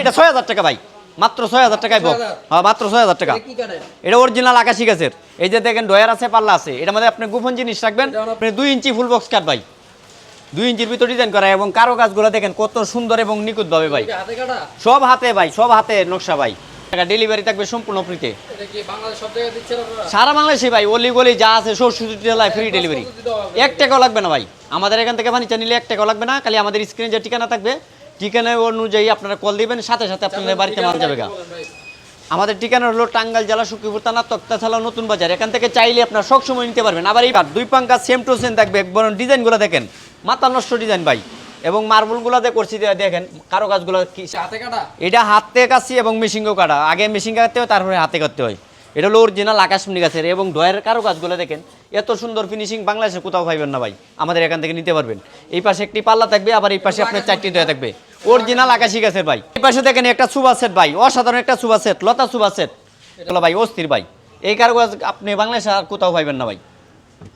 এটা ছয় হাজার টাকা ভাই। মাত্র ছয় হাজার টাকায় বক হ্যাঁ মাত্র ছয় হাজার টাকা। এটা এটা অরিজিনাল আকাশি গাছের। এই যে দেখেন ডয়ার আছে পাল্লা আছে। এটার মধ্যে আপনি গোপন জিনিস রাখবেন। আপনি দুই ইঞ্চি ফুল বক্স কাট ভাই। দুই ইঞ্চির ভিতর ডিজাইন করা এবং কারও গাছগুলো দেখেন কত সুন্দর এবং নিখুঁতভাবে ভাই। এটা সব হাতে ভাই সব হাতে নকশা ভাই। টাকা ডেলিভারি থাকবে সম্পূর্ণ ফ্রিতে এটা সারা বাংলাদেশে ভাই অলি গলি যা আছে সরস্বতী জেলায় ফ্রি ডেলিভারি এক টাকাও লাগবে না ভাই। আমাদের এখান থেকে ফার্নিচার নিলে এক টাকাও লাগবে না খালি আমাদের স্ক্রিনে যে ঠিকানা থাকবে ঠিকানা অনুযায়ী আপনারা কল দিবেন সাথে সাথে আপনাদের বাড়িতে মাল যাবে গা। আমাদের ঠিকানা হলো টাঙ্গাইল জেলা সুকিপুর থানা তক্তাছালা নতুন বাজার। এখান থেকে চাইলে আপনারা সব সময় নিতে পারবেন। আবার এইবার দুই পাঙ্কা সেম টু সেম থাকবে। একবার ডিজাইনগুলো দেখেন। মাথা নষ্ট ডিজাইন ভাই। এবং মার্বলগুলোতে করছি দেখেন কারও গাছগুলো কি হাতে কাটা? এটা হাতে কাছি এবং মেশিনও কাটা। আগে মেশিন কাটতে হয় তারপরে হাতে কাটতে হয়। এটা হলো অরিজিনাল আকাশমণি গাছের এবং ডয়ের কারও কাজগুলো দেখেন। এত সুন্দর ফিনিশিং বাংলাদেশে কোথাও পাইবেন না ভাই। আমাদের এখান থেকে নিতে পারবেন। এই পাশে একটি পাল্লা থাকবে আবার এই পাশে আপনার চারটি দেওয়া থাকবে। অরিজিনাল আকাশি গাছের ভাই। এই পাশে দেখেন একটা সুবা সেট ভাই। অসাধারণ একটা সুবা সেট লতা সুবা সেট এটা ভাই অস্থির ভাই। এই কারও গাছ আপনি বাংলাদেশে আর কোথাও পাইবেন না ভাই।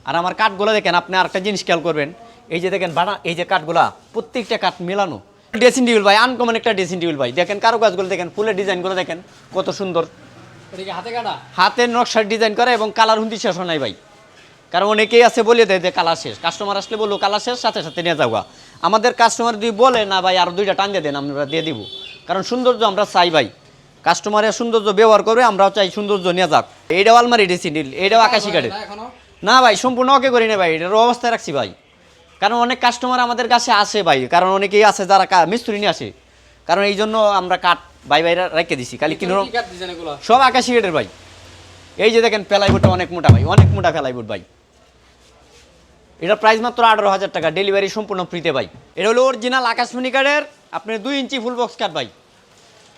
আর আমার কাঠগুলো দেখেন আপনি আরেকটা জিনিস খেয়াল করবেন। এই যে দেখেন বানা এই যে কাঠগুলা প্রত্যেকটা কাঠ মেলানো। ড্রেসিং টেবিল ভাই আনকমন একটা ড্রেসিং টেবিল ভাই। দেখেন কারও গাছগুলো দেখেন ফুলের ডিজাইনগুলো দেখেন কত সুন্দর। হাতে কাটা? হাতের নকশার ডিজাইন করা এবং কালার হুন্দি শেষ হয় নাই ভাই। কারণ অনেকেই আছে বলে দেয় যে কালার শেষ। কাস্টমার আসলে বলল কালার শেষ সাথে সাথে নিয়ে যাওয়া। আমাদের কাস্টমার যদি বলে না ভাই আর দুইটা টান দিয়ে দেন আমরা দিয়ে দিব। কারণ সৌন্দর্য আমরা চাই ভাই। কাস্টমারের সৌন্দর্য ব্যবহার করবে আমরাও চাই সৌন্দর্য নিয়ে যাক। এইটাও আলমারি ড্রেসিং টেবিল এইটাও আকাশি কাঠের। না ভাই সম্পূর্ণ ওকে করি না ভাই এটার অবস্থায় রাখছি ভাই। কারণ অনেক কাস্টমার আমাদের কাছে আসে ভাই কারণ অনেকেই আছে যারা মিস্ত্রি নিয়ে আসে। কারণ এই জন্য আমরা কাঠ ভাই ভাই রেখে দিছি খালি কিনো সব আকাশি গেটের ভাই। এই যে দেখেন প্লাইবোর্ডটা অনেক মোটা ভাই অনেক মোটা প্লাইবোর্ড ভাই। এটা প্রাইস মাত্র আঠারো হাজার টাকা। ডেলিভারি সম্পূর্ণ ফ্রিতে ভাই। এটা হলো অরিজিনাল আকাশমণি কাঠের আপনার দুই ইঞ্চি ফুল বক্স কাট ভাই।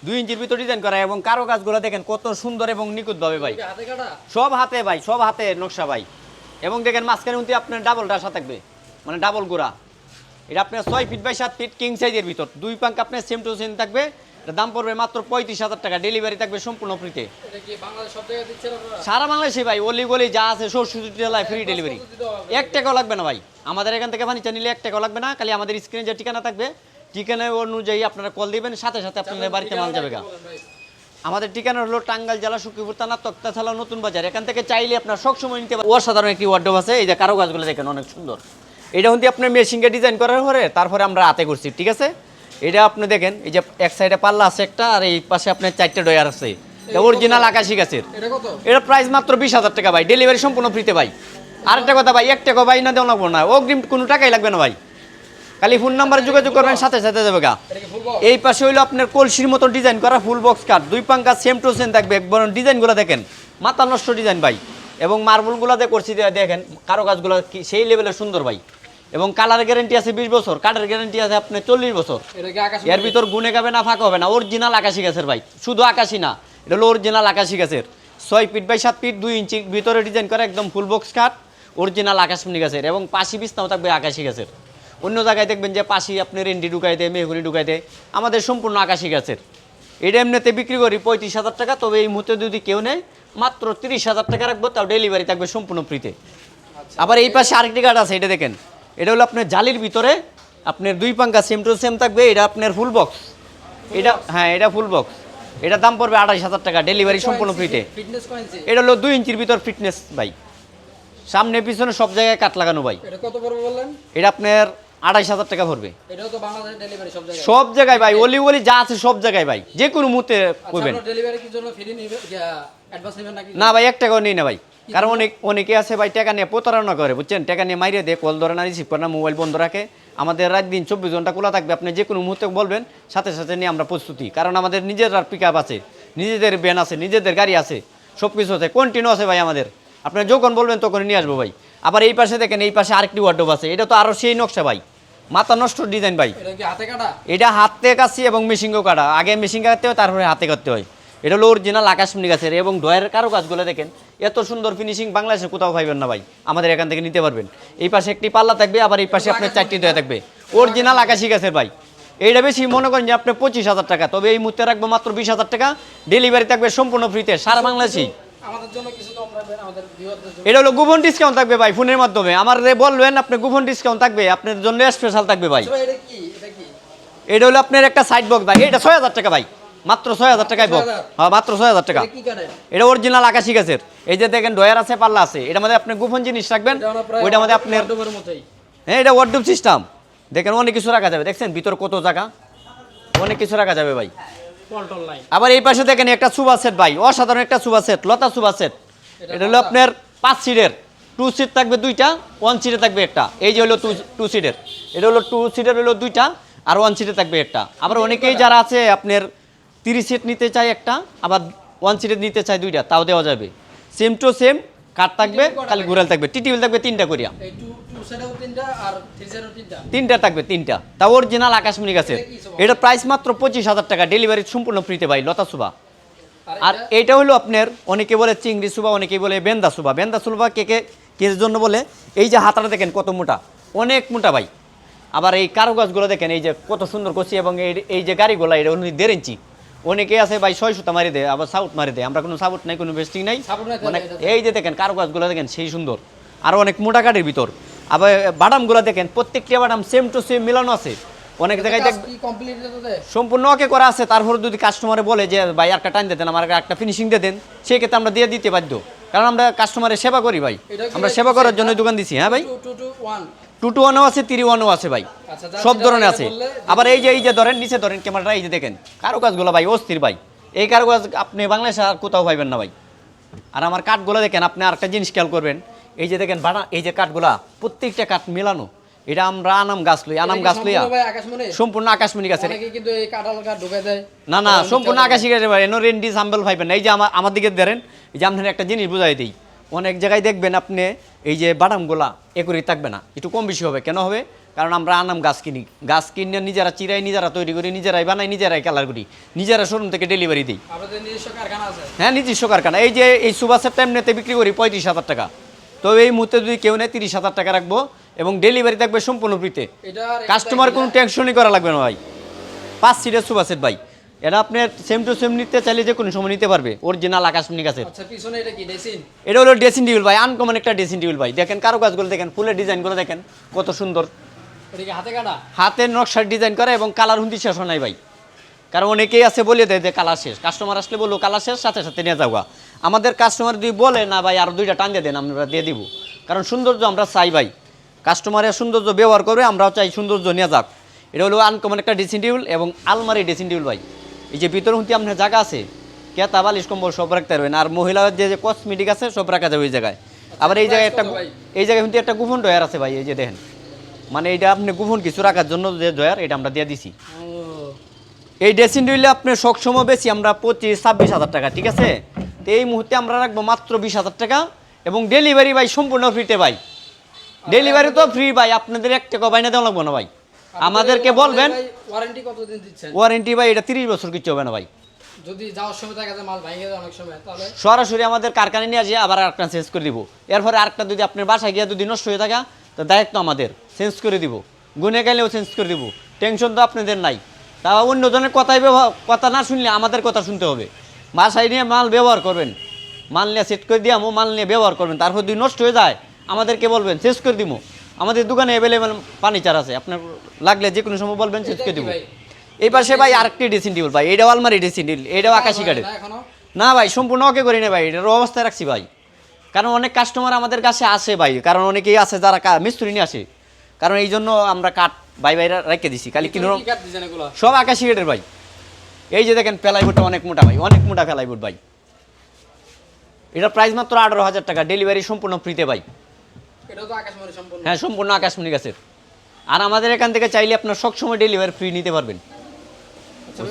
দুই ইঞ্চির ভিতর ডিজাইন করা এবং কারও গাছগুলো দেখেন কত সুন্দর এবং নিখুঁতভাবে ভাই। সব হাতে ভাই সব হাতে নকশা ভাই। এবং দেখেন মাঝখানে উন্তি আপনার ডাবল ডাসা থাকবে। মানে ডাবল গোড়া। এটা আপনার ছয় ফিট বাই সাত ফিট কিং সাইজের ভিতর। দুই পাঙ্ক আপনার সেম টু সেম থাকবে। দাম পড়বে মাত্র পঁয়ত্রিশ হাজার টাকা। ডেলিভারি থাকবে সম্পূর্ণ ফ্রিতে সারা বাংলাদেশে ভাই অলি গলি যা আছে সরস্বতী জেলায় ফ্রি ডেলিভারি এক টাকাও লাগবে না ভাই। আমাদের এখান থেকে ফার্নিচার নিলে এক টাকাও লাগবে না খালি আমাদের স্ক্রিনে যে ঠিকানা থাকবে ঠিকানা অনুযায়ী আপনারা কল দিবেন সাথে সাথে আপনাদের বাড়িতে মাল যাবে গা। আমাদের ঠিকানা হলো টাঙ্গাইল জেলা সুকিপুর থানা তক্তাছালা নতুন বাজার। এখান থেকে চাইলে আপনার সবসময় নিতে পারেন অসাধারণ একটি ওয়ার্ডব আছে এই যে কারও গাছগুলো দেখেন অনেক সুন্দর। এটা হচ্ছে আপনার মেশিনকে ডিজাইন করার পরে তারপরে আমরা হাতে করছি ঠিক আছে? এটা আপনি দেখেন এই যে এক সাইডে পাল্লা আছে একটা আর এই পাশে আপনার চারটে ডয়ার আছে। অরিজিনাল আকাশি গাছের। এটা প্রাইস মাত্র বিশ হাজার টাকা ভাই ডেলিভারি সম্পূর্ণ ফ্রিতে ভাই। আরেকটা কথা ভাই এক টাকা ভাই না দেওয়া লাগবো না। অগ্রিম কোনো টাকাই লাগবে না ভাই। খালি ফোন নাম্বারে যোগাযোগ করবেন সাথে সাথে যাবে গা। এই পাশে হইল আপনার কলসির মতো ডিজাইন করা ফুল বক্স কাট দুই পাঙ্কা সেম টু সেম থাকবে একবার ডিজাইনগুলো দেখেন। মাথা নষ্ট ডিজাইন ভাই। এবং মার্বলগুলোতে করছি দেখেন কারও গাছগুলো সেই লেভেলের সুন্দর ভাই। এবং কালার গ্যারেন্টি আছে বিশ বছর কাঠের গ্যারেন্টি আছে আপনার চল্লিশ বছর। এর ভিতর গুনে গাবে না ফাঁকা হবে না অরিজিনাল আকাশি গাছের ভাই শুধু আকাশি না এটা হলো অরিজিনাল আকাশি গাছের। ছয় ফিট বাই সাত ফিট দুই ইঞ্চি ভিতরে ডিজাইন করা একদম ফুল বক্স কাঠ অরিজিনাল আকাশমণি গাছের এবং পাশি বিছনাও থাকবে আকাশি গাছের। অন্য জায়গায় দেখবেন যে পাশি আপনি রেন্ডি ঢুকাই দেয় মেহগুনি ঢুকাই দেয় আমাদের সম্পূর্ণ আকাশি গাছের। এটা এমনিতে বিক্রি করি পঁয়ত্রিশ হাজার টাকা তবে এই মুহূর্তে যদি কেউ নেয় মাত্র তিরিশ হাজার টাকা রাখব তাও ডেলিভারি থাকবে সম্পূর্ণ ফ্রিতে আবার এই পাশে আরেকটি গার্ড আছে এটা দেখেন। এটা হলো আপনার জালির ভিতরে আপনার দুই পাঙ্কা সেম টু সেম থাকবে এটা আপনার ফুল বক্স এটা হ্যাঁ এটা ফুল বক্স এটা দাম পড়বে আড়াইশ হাজার টাকা ডেলিভারি সম্পূর্ণ ফ্রিতে এটা হলো দুই ইঞ্চির ভিতর ফিটনেস ভাই। সামনে পিছনে সব জায়গায় কাট লাগানো ভাই। এটা কত পড়বে বললেন? এটা আপনার আড়াইশ হাজার টাকা পড়বে। ডেলিভারি সব জায়গায়। ভাই অলি অলি যা আছে সব জায়গায় ভাই। যে কোনো মুহূর্তে করবেন। ডেলিভারি কি জন্য ফ্রি না ভাই এক টাকাও নেই না ভাই। কারণ অনেক অনেকে আছে ভাই টাকা নিয়ে প্রতারণা করে বুঝছেন? টাকা নিয়ে মাইরে দেয় কল ধরে না রিসিভ করে না মোবাইল বন্ধ রাখে। আমাদের রাত দিন চব্বিশ ঘণ্টা খোলা থাকবে আপনি যে কোনো মুহূর্তে বলবেন সাথে সাথে নিয়ে আমরা প্রস্তুতি। কারণ আমাদের নিজের আর পিক আছে নিজেদের ভ্যান আছে নিজেদের গাড়ি আছে সব কিছু আছে কন্টিনিউ আছে ভাই আমাদের। আপনি যখন বলবেন তখন নিয়ে আসব ভাই। আবার এই পাশে দেখেন এই পাশে আরেকটি ওয়ার্ডব আছে। এটা তো আরও সেই নকশা ভাই। মাথা নষ্ট ডিজাইন ভাই। এটা হাতে কাটা? এটা হাতে কাছি এবং মেশিনকেও কাটা। আগে মেশিন কাটতে হয় তারপরে হাতে কাটতে হয়। এটা হলো অরিজিনাল আকাশমণি গাছের এবং ডয়ের কারও গাছগুলো দেখেন। এত সুন্দর ফিনিশিং বাংলাদেশে কোথাও পাইবেন না ভাই। আমাদের এখান থেকে নিতে পারবেন। এই পাশে একটি পাল্লা থাকবে আবার এই পাশে আপনার চারটি দেওয়া থাকবে। অরিজিনাল আকাশি গাছের ভাই। এইটা বেশি মনে করেন যে আপনি পঁচিশ হাজার টাকা। তবে এই মুহূর্তে রাখব মাত্র বিশ হাজার টাকা। ডেলিভারি থাকবে সম্পূর্ণ ফ্রিতে সারা বাংলাদেশেই। এটা হলো গোপন ডিসকাউন্ট থাকবে ভাই ফোনের মাধ্যমে। আমার বলবেন আপনি গোপন ডিসকাউন্ট থাকবে আপনার জন্য স্পেশাল থাকবে ভাই। আচ্ছা এটা হলো আপনার একটা সাইড বক্স ভাই। এটা ছয় হাজার টাকা ভাই। মাত্র ছয় হাজার টাকায় 6,000 হ্যাঁ মাত্র ছয় হাজার টাকা। এটা এটা অরিজিনাল আকাশি গাছের। এই যে দেখেন ডয়ার আছে পাল্লা আছে। এটার মধ্যে আপনি গোপন জিনিস রাখবেন। এটা ওইটার মধ্যে আপনার হ্যাঁ এটা ওয়ার্ডরোব সিস্টেম দেখেন অনেক কিছু রাখা যাবে। দেখছেন ভিতর কত জায়গা? অনেক কিছু রাখা যাবে ভাই। আবার এই পাশে দেখেন একটা সুবা সেট ভাই। অসাধারণ একটা সুবা সেট লতা সুবা সেট এটা এটা হলো আপনার পাঁচ সিটের টু সিট থাকবে দুইটা ওয়ান সিটে থাকবে একটা। এই যে হলো টু টু সিটের এটা হলো টু সিটের হলো দুইটা আর ওয়ান সিটে থাকবে একটা। আবার অনেকেই যারা আছে আপনার তিরিশ সিট নিতে চায় একটা আবার ওয়ান সিটে নিতে চায় দুইটা তাও দেওয়া যাবে। সেম টু সেম কাঠ থাকবে খালি ঘুরাল থাকবে টিটিউল থাকবে তিনটা করিয়া। তিনটা থাকবে তিনটা। তা অরিজিনাল আকাশমণি গাছের এটা এটা প্রাইস মাত্র পঁচিশ হাজার টাকা ডেলিভারি সম্পূর্ণ ফ্রিতে ভাই লতা সুবা। আর এইটা হলো আপনার অনেকে বলে চিংড়ি সুবা অনেকে বলে বেন্দা সুবা। বেন্দা সুবা কে কে জন্য বলে? এই যে হাতাটা দেখেন কত মোটা। অনেক মোটা ভাই। আবার এই কারুকাজগুলো দেখেন এই যে কত সুন্দর করছি এবং এই- এই যে গাড়িগুলো এটা উনি দেড় ইঞ্চি। অনেকে আছে ভাই ছয় সুতা মারি দেয় আবার সাউট মারি দেয় আমরা কোনো সাউট নাই কোনো বেস্টিং নাই। মানে এই যে দেখেন কারুকাজগুলো দেখেন সেই সুন্দর। আর অনেক মোটা কাঠের ভিতর। আবার বাদামগুলো দেখেন প্রত্যেকটা বাদাম সেম টু সেম মিলানো আছে। অনেক জায়গায় সম্পূর্ণ ওকে করা আছে। তারপর যদি কাস্টমারে বলে যে ভাই একটা টাইম দেন আমার একটা ফিনিশিং দিয়ে দেন সেই ক্ষেত্রে আমরা দিয়ে দিতে বাধ্য। কারণ আমরা কাস্টমারের সেবা করি ভাই। আমরা সেবা করার জন্য? দোকান দিছি হ্যাঁ ভাই? Two two two one two two ওয়ানও আছে থ্রি ওয়ানও আছে ভাই। আচ্ছা, সব ধরনের আছে আবার এই যে এই যে ধরেন নিচে ধরেন ক্যামেরাটা এই যে দেখেন কারও কাজগুলো ভাই অস্থির ভাই। এই কারও কাজ আপনি বাংলাদেশে আর কোথাও পাইবেন না ভাই। আর আমার কাঠগুলো দেখেন আপনি আরেকটা জিনিস খেয়াল করবেন। এই যে দেখেন বানা এই যে কাঠগুলা প্রত্যেকটা কাঠ মেলানো। এটা আমরা আনাম গাছ লই আনাম গাছ লইয়া। সম্পূর্ণ আকাশমণি? গাছ না না সম্পূর্ণ আকাশি ভাই এনো রেন্ডি সাম্বল পাইবেন। না এই যে আমার আমার দিকে ধরেন এই যে আপনার একটা জিনিস বুঝাই দিই। অনেক জায়গায় দেখবেন আপনি এই যে বাদামগুলা একই থাকবে না। একটু কম বেশি হবে। কেন হবে? কারণ আমরা আনাম গাছ কিনি। গাছ কিনে নিজেরা চিরাই নিজেরা তৈরি করি নিজেরাই বানাই নিজেরাই কালার করি। নিজেরা শোরুম থেকে ডেলিভারি দিই। আপনাদের নিজস্ব কারখানা আছে। হ্যাঁ নিজস্ব কারখানা। এই যে এই সুবাসের টাইমনেতে বিক্রি করি পঁয়ত্রিশ হাজার টাকা। তো এই মুহূর্তে যদি কেউ নেয় তিরিশ হাজার টাকা রাখব এবং ডেলিভারি থাকবে সম্পূর্ণ ফ্রিতে কাস্টমার কোনো টেনশনই করা লাগবে না ভাই। পাঁচ সিটের সুপারসেট ভাই। এটা আপনার সেম টু সেম নিতে চাইলে যে কোনো সময় নিতে পারবে। অরিজিনাল আকাশমণি গাছের। আচ্ছা এটা হলো ড্রেসিং টেবিল ভাই আনকমন একটা ড্রেসিং টেবিল ভাই। দেখেন কারও কাজগুলো দেখেন ফুলের ডিজাইনগুলো দেখেন কত সুন্দর। হাতে নকশার ডিজাইন করা এবং কালার হুন্দি শেষ হয় নাই ভাই। কারণ অনেকেই আছে বলে দেয় যে কালার শেষ। কাস্টমার আসলে বলল কালার শেষ সাথে সাথে নিয়ে যাওয়া। আমাদের কাস্টমার যদি বলে না ভাই আরও দুইটা টান দিয়ে দেন আমরা দিয়ে দিব। কারণ সৌন্দর্য আমরা চাই ভাই। কাস্টমারের সৌন্দর্য ব্যবহার করবে আমরাও চাই সৌন্দর্য নিয়ে যাক। এটা হলো আনকমন একটা ড্রেসিং টেবিল এবং আলমারি ড্রেসিং টেবিল ভাই। এই যে ভিতর হুন্তি আপনার জায়গা আছে? কেতা বালিশ কম্বল সব রাখতে পারবেন। আর মহিলার যে কসমেটিক আছে সব রাখা যাবে ওই জায়গায়। আবার এই জায়গায় একটা এই জায়গায় হুন্তি একটা গোপন ডয়ার আছে ভাই এই যে দেখেন। মানে এটা আপনি গোপন কিছু রাখার জন্য যে ডয়ার এটা আমরা দিয়ে দিছি। এই ড্রেসিং টেবিলে আপনি সবসময় বেশি আমরা পঁচিশ ছাব্বিশ হাজার টাকা ঠিক আছে? তো এই মুহূর্তে আমরা রাখব মাত্র বিশ হাজার টাকা এবং ডেলিভারি ভাই সম্পূর্ণ ফ্রিতে ভাই। ডেলিভারি তো ফ্রি ভাই আপনাদের এক টাকা বাইনা দেওয়া লাগবো না ভাই। আমাদেরকে বলবেন? ওয়ারেন্টি কতদিন দিচ্ছেন? ওয়ারেন্টি ভাই এটা তিরিশ বছর কিছু হবে না ভাই। যদি যাওয়ার সময় দেখা যায় মাল ভেঙে যায় অনেক সময় তাহলে? সরাসরি আমাদের কারখানায় নিয়ে আসে আবার আরেকটা চেঞ্জ করে দিব। এরপরে আরেকটা যদি আপনার বাসায় গিয়ে যদি নষ্ট হয়ে থাকে তো দায়িত্ব আমাদের চেঞ্জ করে দিব। গুনে গেলেও চেঞ্জ করে দিব। টেনশন তো আপনাদের নাই। তা অন্যজনের কথাই ব্যবহার কথা না শুনলে আমাদের কথা শুনতে হবে। বাসায় নিয়ে মাল ব্যবহার করবেন। মাল নিয়ে সেট করে দিয়ে মাল নিয়ে ব্যবহার করবেন। তারপর যদি নষ্ট হয়ে যায় আমাদেরকে বলবেন চেঞ্জ করে দিব আমাদের দোকানে অ্যাভেলেবেল ফার্নিচার আছে। আপনার লাগলে যে কোনো সময় বলবেন করে দিব? এই পাশে ভাই আরেকটি ড্রেসিং টেবিল ভাই এটাও আলমারি ড্রেসিং টেবিল এটাও আকাশি কাঠের। না ভাই সম্পূর্ণ ওকে করি না ভাই এটার অবস্থায় রাখছি ভাই। কারণ অনেক কাস্টমার আমাদের কাছে আসে ভাই কারণ অনেকেই আছে যারা কা- মিস্ত্রি নিয়ে আসে। কারণ এই জন্য আমরা কাঠ ভাই ভাই রেখে দিছি খালি কিনো সব আকাশি গেটের ভাই। এই যে দেখেন প্লাইবোর্ডটা অনেক মোটা ভাই অনেক মোটা প্লাইবোর্ড ভাই। এটার প্রাইস মাত্র আঠারো হাজার টাকা ডেলিভারি সম্পূর্ণ ফ্রিতে ভাই এটাও তো আকাশমণি সম্পূর্ণ হ্যাঁ সম্পূর্ণ আকাশমণি গাছের। আর আমাদের এখান থেকে চাইলে আপনার সবসময় ডেলিভারি ফ্রি নিতে পারবেন। আচ্ছা